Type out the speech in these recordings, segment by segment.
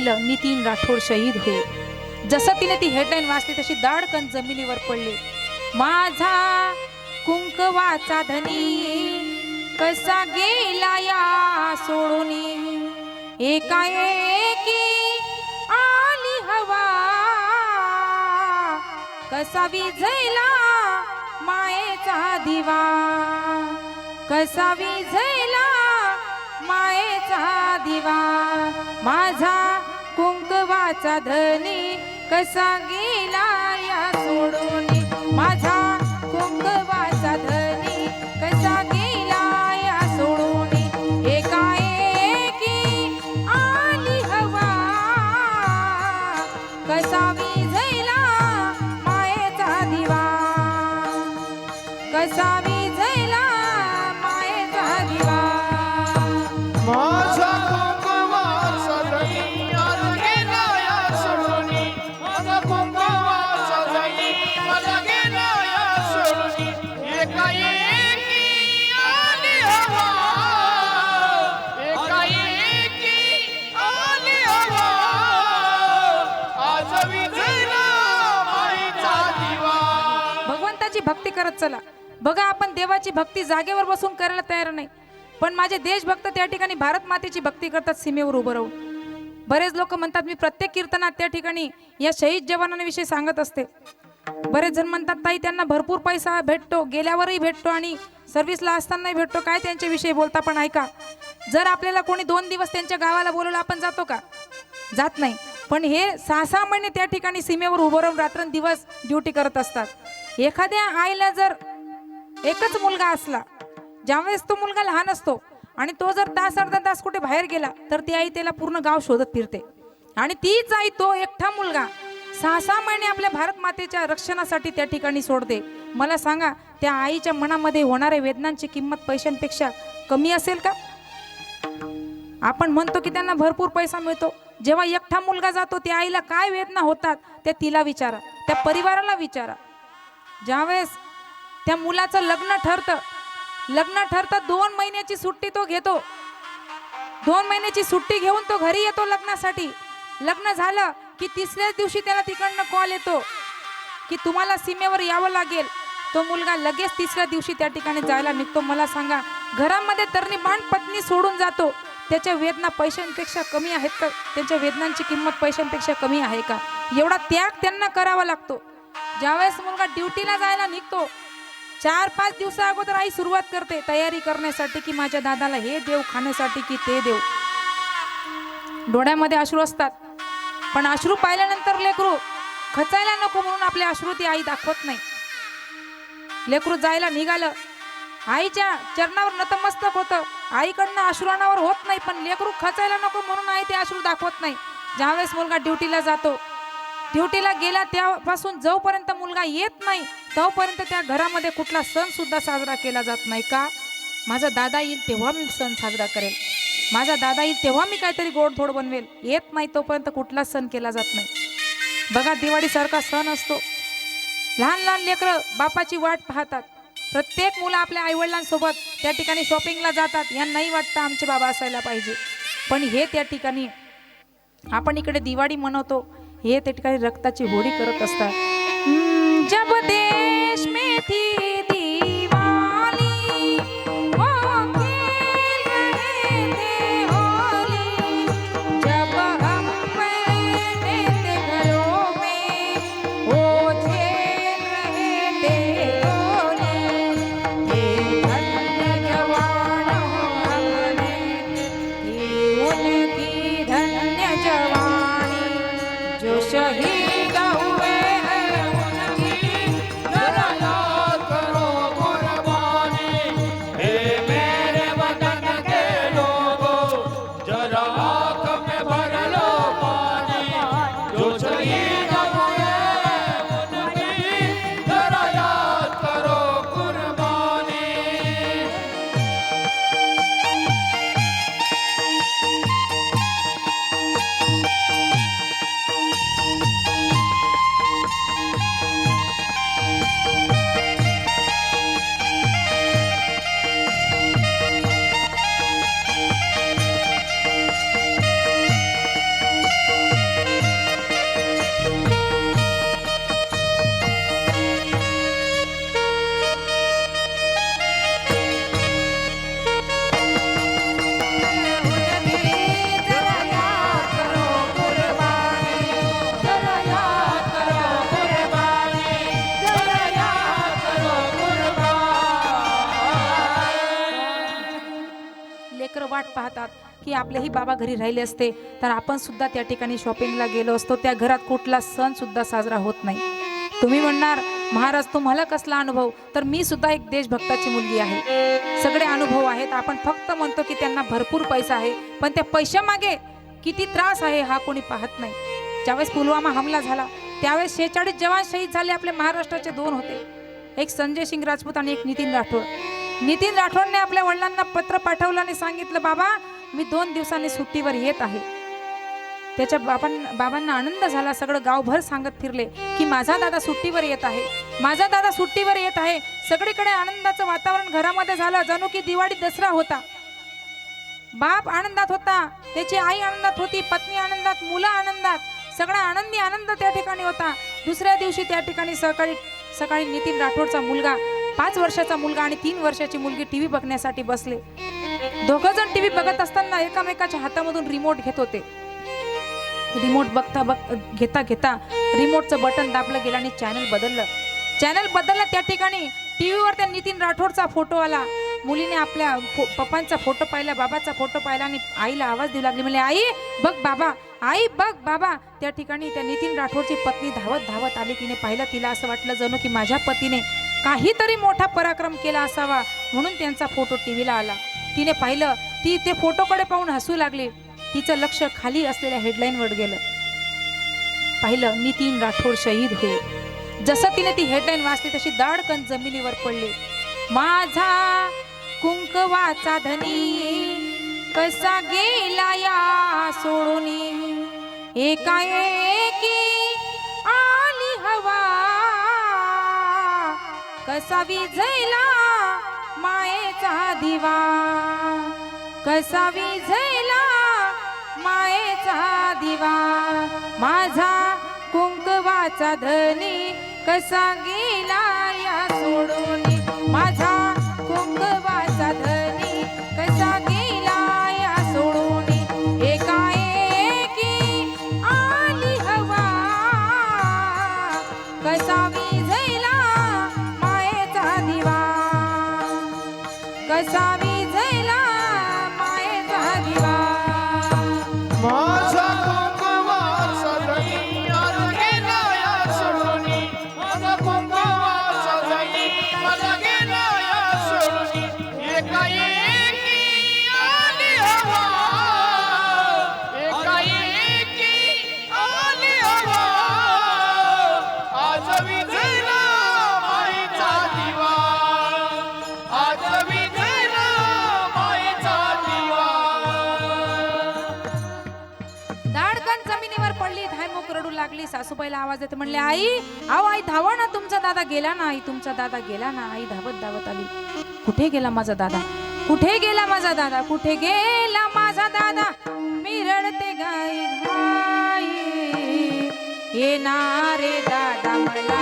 पाहिलं नितीन राठोड शहीद होईल. जसं तिने ती हेडलाईन वाचली तशी दाडकन जमिनीवर पडली. माझा कुंकवाचा धनी कसा गेला या सोडून? एकाएकी आली हवा. कसा विझैला मायेचा दिवा? कसा विझैला मायेचा दिवा? माझा कुंकवाचा धनी कसा गेला या सोडून? माझा भक्ती करत चला. बघा आपण देवाची भक्ती जागेवर बसून करायला तयार नाही. पण माझे देशभक्त त्या ठिकाणी भारत मातेची भक्ती करतात सीमेवर उभं राहून. बरेच लोक म्हणतात मी प्रत्येक कीर्तनात त्या ठिकाणी या शहीद जवानांविषयी सांगत असते. बरेच जण म्हणतात ताई त्यांना भरपूर पैसा भेटतो गेल्यावरही भेटतो आणि सर्व्हिसला असतानाही भेटतो. काय त्यांच्याविषयी बोलता पण ऐका. जर आपल्याला कोणी दोन दिवस त्यांच्या गावाला बोलवलं आपण जातो का? जात नाही. पण हे सहा सहा महिने त्या ठिकाणी सीमेवर उभं राहून रात्रंदिवस ड्युटी करत असतात. एखाद्या आईला जर एकच मुलगा असला ज्यावेळेस तो मुलगा लहान असतो आणि तो जर तास अर्धा तास कुठे बाहेर गेला तर ती आई त्याला पूर्ण गाव शोधत फिरते. आणि तीच आई तो एकटा मुलगा सहा सहा महिने आपल्या भारत मातेच्या रक्षणासाठी त्या ठिकाणी सोडते. मला सांगा त्या आईच्या मनामध्ये होणाऱ्या वेदनांची किंमत पैशांपेक्षा कमी असेल का? आपण म्हणतो की त्यांना भरपूर पैसा मिळतो. जेव्हा एकटा मुलगा जातो त्या आईला काय वेदना होतात त्या तिला विचारा त्या परिवाराला विचारा. ज्यावेळेस त्या मुलाचं लग्न ठरतं लग्न ठरतं दोन महिन्याची सुट्टी तो घेतो. दोन महिन्याची सुट्टी घेऊन तो घरी येतो लग्नासाठी. लग्न झालं की तिसऱ्याच दिवशी त्याला तिकडनं कॉल येतो की तुम्हाला सीमेवर यावं लागेल. तो मुलगा लगेच तिसऱ्या दिवशी त्या ठिकाणी जायला निघतो. मला सांगा घरामध्ये तरणी बाण पत्नी सोडून जातो. त्याच्या वेदना पैशांपेक्षा कमी आहेत का? त्यांच्या वेदनांची किंमत पैशांपेक्षा कमी आहे का? एवढा त्याग त्यांना करावा लागतो. ज्यावेळेस मुलगा ड्युटीला जायला निघतो चार पाच दिवसा अगोदर आई सुरुवात करते तयारी करण्यासाठी की माझ्या दादाला हे देव खाण्यासाठी की ते देव. डोळ्यामध्ये अश्रू असतात पण अश्रू पाहिल्यानंतर लेकरू खचायला नको म्हणून आपले अश्रू ती आई दाखवत नाही. लेकरू जायला निघालं आईच्या चरणावर नतमस्तक होतं. आईकडनं अश्रुणावर होत नाही पण लेकरू खचायला नको म्हणून आई ते अश्रू दाखवत नाही. ज्यावेळेस मुलगा ड्युटीला जातो ड्युटीला गेला त्यापासून जोपर्यंत मुलगा येत नाही तोपर्यंत त्या घरामध्ये कुठला सण सुद्धा साजरा केला जात नाही का? माझा दादा येईल तेव्हा मी सण साजरा करेल. माझा दादा येईल तेव्हा मी काहीतरी गोडधोड बनवेल. येत नाही तोपर्यंत कुठला सण केला जात नाही. बघा दिवाळीसारखा सण असतो. लहान लहान लेकरं बापाची वाट पाहतात. प्रत्येक मुलं आपल्या आईवडिलांसोबत त्या ठिकाणी शॉपिंगला जातात. यांनाही वाटतं आमचे बाबा असायला पाहिजे. पण हे त्या ठिकाणी आपण इकडे दिवाळी मनवतो. हे त्या ठिकाणी रक्ताची होडी करत असतात. जब दे. वाट पाहतात की आपलेही बाबा घरी राहिले असते तर आपण सुद्धा त्या ठिकाणी शॉपिंगला गेलो असतो. त्या घरात कुठला सण सुद्धा साजरा होत नाही. तुम्ही म्हणणार महाराज तुम्हाला कसला अनुभव? तर मी सुद्धा एक देशभक्ताची मुलगी आहे. सगळे अनुभव आहेत. आपण फक्त म्हणतो की त्यांना भरपूर पैसा आहे पण त्या पैशामागे किती त्रास आहे हा कोणी पाहत नाही. ज्यावेळेस पुलवामा हमला झाला त्यावेळेस शेहेचाळीस जवान शहीद झाले आपले महाराष्ट्राचे दोन होते. एक संजय सिंग राजपूत आणि एक नितीन राठोड. नितीन राठोडने आपल्या वडिलांना पत्र पाठवलं आणि सांगितलं बाबा मी दोन दिवसांनी सुट्टीवर येत आहे. त्याच्या बाबां बाबांना आनंद झाला सगळं गावभर सांगत फिरले की माझा दादा सुट्टीवर येत आहे. माझा दादा सुट्टीवर येत आहे. सगळीकडे आनंदाचं वातावरण घरामध्ये झालं. जणू की दिवाळी दसरा होता. बाप आनंदात होता. त्याची आई आनंदात होती. पत्नी आनंदात. मुलं आनंदात. सगळा आनंदी आनंद त्या ठिकाणी होता. दुसऱ्या दिवशी त्या ठिकाणी सकाळी सकाळी नितीन राठोडचा मुलगा पाच वर्षाचा मुलगा आणि तीन वर्षाची मुलगी टीव्ही बघण्यासाठी बसले. दोघं जण टीव्ही बघत असताना एकामेकाच्या हातामधून रिमोट घेत होते. रिमोट बघता बघ घेता घेता रिमोटचं बटन दाबलं गेलं आणि चॅनल बदललं. चॅनल बदललं त्या ठिकाणी. टीव्हीवर त्या नितीन राठोडचा फोटो आला. मुलीने आपल्या फो- पप्पांचा फोटो पाहिला बाबाचा फोटो पाहिला आणि आईला आवाज देऊ लागली. म्हणजे आई बघ बाबा आई बघ बाबा. त्या ठिकाणी त्या नितीन राठोडची पत्नी धावत धावत आली. तिने पाहिलं तिला असं वाटलं जणू की माझ्या पतीने काहीतरी मोठा पराक्रम केला असावा म्हणून त्यांचा फोटो टीव्हीला आला. तिने पाहिलं ती ते फोटोकडे पाहून हसू लागली. तिचं लक्ष खाली असलेल्या हेडलाईनवर गेलं. पाहिलं नितीन राठोड शहीद होईल. जसं तिने ती हेडलाईन वाचली तशी दाडकन जमिनीवर पडली. माझा कुंकवाचा धनी कसा गेला या सोडून? एकाएकी कसा विझैला मायेचा दिवा. कसा विझैला मायेचा दिवा. माझा कुंकवाचा धनी कसा गेला या सोडून? माझा कुंकवाचा धनी कसा लागली सासूबाईला आवाज येते म्हणले आई आहो आई धावा ना तुमचा दादा गेला ना आई तुमचा दादा गेला ना आई धावत धावत आली. कुठे गेला माझा दादा? कुठे गेला माझा दादा? कुठे गेला माझा दादा? मी रडते गाई घाई येणारे दादा मला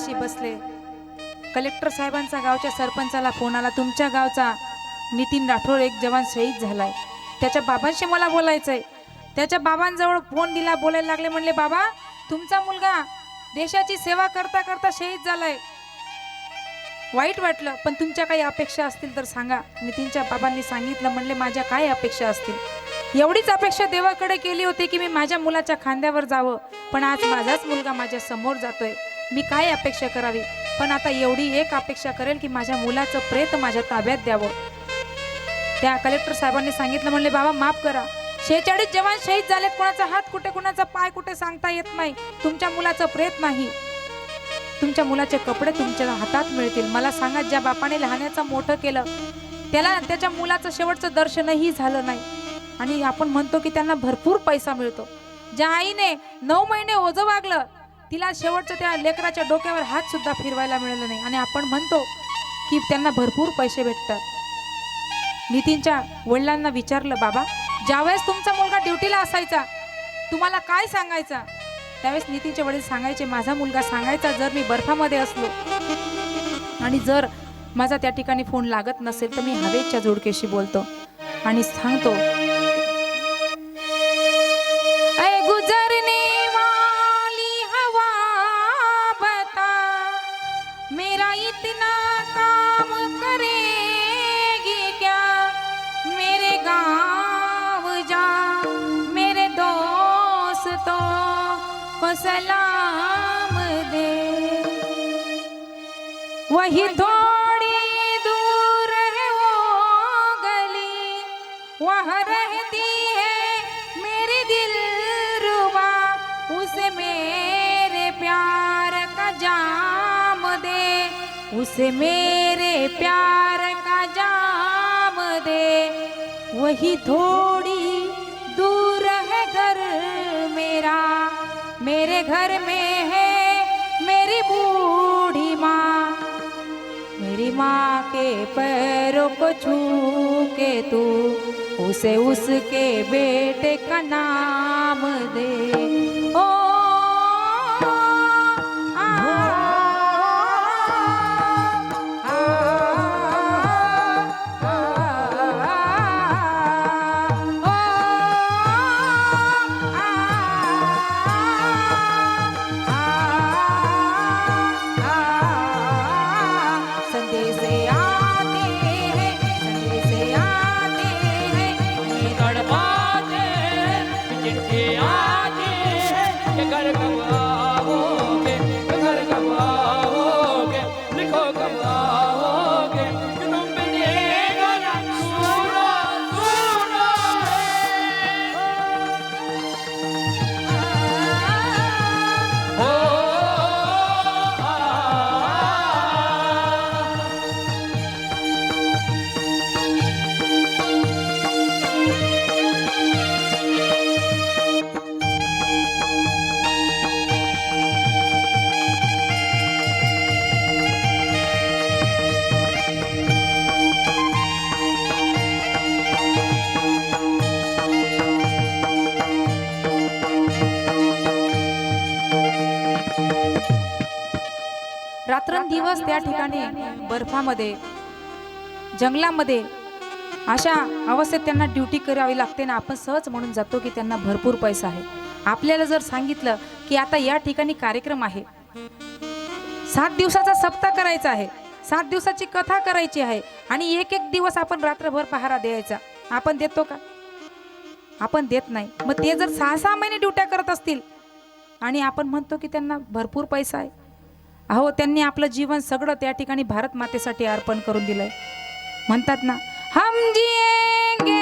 बाबा बसले. कलेक्टर साहेबांचा गावच्या सरपंचाला फोन आला. तुमच्या गावचा नितीन राठोड एक जवान शहीद झालाय. त्याच्या बाबांशी मला बोलायचंय. त्याच्या बाबांजवळ फोन दिला बोलायला लागले. म्हणले बाबा तुमचा मुलगा देशाची सेवा करता करता शहीद झालाय. वाईट वाटलं पण तुमच्या काही अपेक्षा असतील तर सांगा. नितीनच्या बाबांनी सांगितलं म्हणले माझ्या काय अपेक्षा असतील? एवढीच अपेक्षा देवाकडे केली होती की मी माझ्या मुलाच्या खांद्यावर जावं. पण आज माझाच मुलगा माझ्यासमोर जातोय. मी काय अपेक्षा करावी? पण आता एवढी एक अपेक्षा करेल की माझ्या मुलाचं प्रेत माझ्या ताब्यात द्यावं. त्या कलेक्टर साहेबांनी सांगितलं म्हणले बाबा माफ करा. शेहेचाळीस जवान शहीद झालेत. कोणाचा हात कुठे कोणाचा पाय कुठे सांगता येत नाही. तुमच्या मुलाचं प्रेत नाही. तुमच्या मुलाचे कपडे तुमच्या हातात मिळतील. मला सांगा ज्या बापाने लहानाचं मोठं केलं त्याला त्याच्या मुलाचं शेवटचं दर्शनही झालं नाही. आणि आपण म्हणतो की त्यांना भरपूर पैसा मिळतो. ज्या आईने नऊ महिने ओझं वागलं तिला शेवटचं त्या लेकराच्या डोक्यावर हात सुद्धा फिरवायला मिळालं नाही. आणि आपण म्हणतो की त्यांना भरपूर पैसे भेटतात. नितीनच्या वडिलांना विचारलं बाबा ज्यावेळेस तुमचा मुलगा ड्युटीला असायचा तुम्हाला काय सांगायचा? त्यावेळेस नितीनचे वडील सांगायचे माझा मुलगा सांगायचा जर मी बर्फामध्ये असलो आणि जर माझा त्या ठिकाणी फोन लागत नसेल तर मी हवेच्या जोडकेशी बोलतो आणि सांगतो वही थोड़ी दूर है वो गली। वहाँ रहती है मेरी दिल रुबा। उसे मेरे प्यार का जाम दे। उसे मेरे प्यार का जाम दे। वही थोड़ी दूर है घर मेरा। मेरे घर में के पैरों को छू के तू उसे उसके बेटे का नाम दे। ठिकाणी बर्फामध्ये जंगलामध्ये अशा अवस्थेत त्यांना ड्युटी करावी लागते ना आपण सहज म्हणून जातो की त्यांना भरपूर पैसा आहे. आपल्याला जर सांगितलं की आता या ठिकाणी कार्यक्रम आहे. सात दिवसाचा सप्ताह करायचा आहे. सात दिवसाची कथा करायची आहे. आणि एक एक दिवस आपण रात्रभर पहारा द्यायचा. आपण देतो का? आपण देत नाही. मग ते जर सहा सहा महिने ड्युट्या करत असतील आणि आपण म्हणतो की त्यांना भरपूर पैसा आहे. अहो त्यांनी आपलं जीवन सगळं त्या ठिकाणी भारत मातेसाठी अर्पण करून दिलंय. म्हणतात ना हम जिएंगे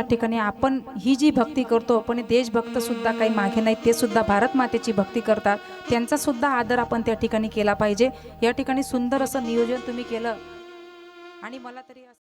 या ठिकाणी आपण ही जी भक्ती करतो पण देशभक्त सुद्धा काही मागे नाहीत ते सुद्धा भारत मातेची भक्ती करतात. त्यांचा सुद्धा आदर आपण त्या ठिकाणी केला पाहिजे. या ठिकाणी सुंदर असं नियोजन तुम्ही केलं. आणि मला तरी